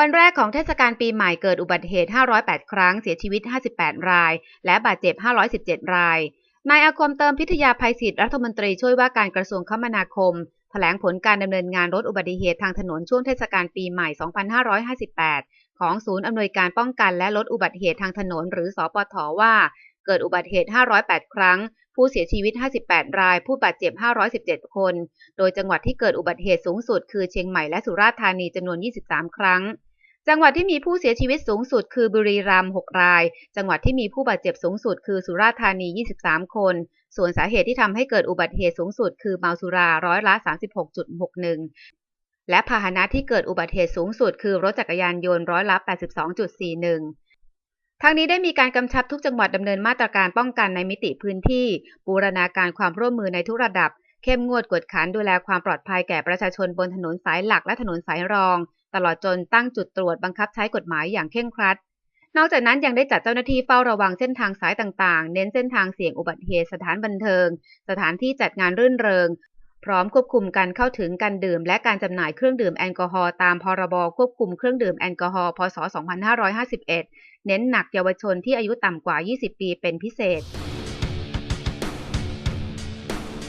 วันแรกของเทศกาลปีใหม่เกิดอุบัติเหตุ 508 ครั้ง เสียชีวิต 58 ราย และบาดเจ็บ 517 ราย นายอาคมเติมพิทยาภัยศิษย์รัฐมนตรีช่วยว่าการกระทรวงคมนาคม แถลงผลการดำเนินงานลดอุบัติเหตุทางถนนช่วงเทศกาลปีใหม่ 2558 ของศูนย์อำนวยการป้องกันและลดอุบัติเหตุทางถนน หรือสอปทว่า เกิดอุบัติเหตุ 508 ครั้ง ผู้เสียชีวิต 58 ราย ผู้บาดเจ็บ 517 คน โดยจังหวัดที่เกิดอุบัติเหตุสูงสุดคือเชียงใหม่และสุราษฎร์ธานีจำนวน 23 ครั้ง จังหวัดที่มีผู้เสียชีวิตสูงสุดคือบุรีรัมย์6ราย จังหวัดที่มีผู้บาดเจ็บสูงสุดคือสุราษฎร์ธานี 23 คน ส่วนสาเหตุที่ทำให้เกิดอุบัติเหตุสูงสุดคือเมาสุราร้อยละ 36.61 และพาหนะที่เกิดอุบัติเหตุสูงสุดคือรถจักรยานยนต์ร้อยละ 82.41ทั้งนี้ได้มีการกำชับทุกจังหวัดดำเนินมาตรการป้องกันในมิติพื้นที่ บูรณาการความร่วมมือในทุกระดับ เข้มงวดกวดขันดูแลความปลอดภัยแก่ประชาชนบนถนนสายหลักและถนนสายรอง ตลอดจนตั้งจุดตรวจบังคับใช้กฎหมายอย่างเคร่งครัด นอกจากนั้นยังได้จัดเจ้าหน้าที่เฝ้าระวังเส้นทางสายต่างๆ เน้นเส้นทางเสี่ยงอุบัติเหตุสถานบันเทิง สถานที่จัดงานรื่นเริง พร้อมควบคุมการเข้าถึงการดื่ม และการจำหน่ายเครื่องดื่มแอลกอฮอล์ตามพรบควบคุมเครื่องดื่มแอลกอฮอล์พศ 2551 เน้นหนักเยาวชนที่อายุต่ำกว่า 20 ปีเป็นพิเศษ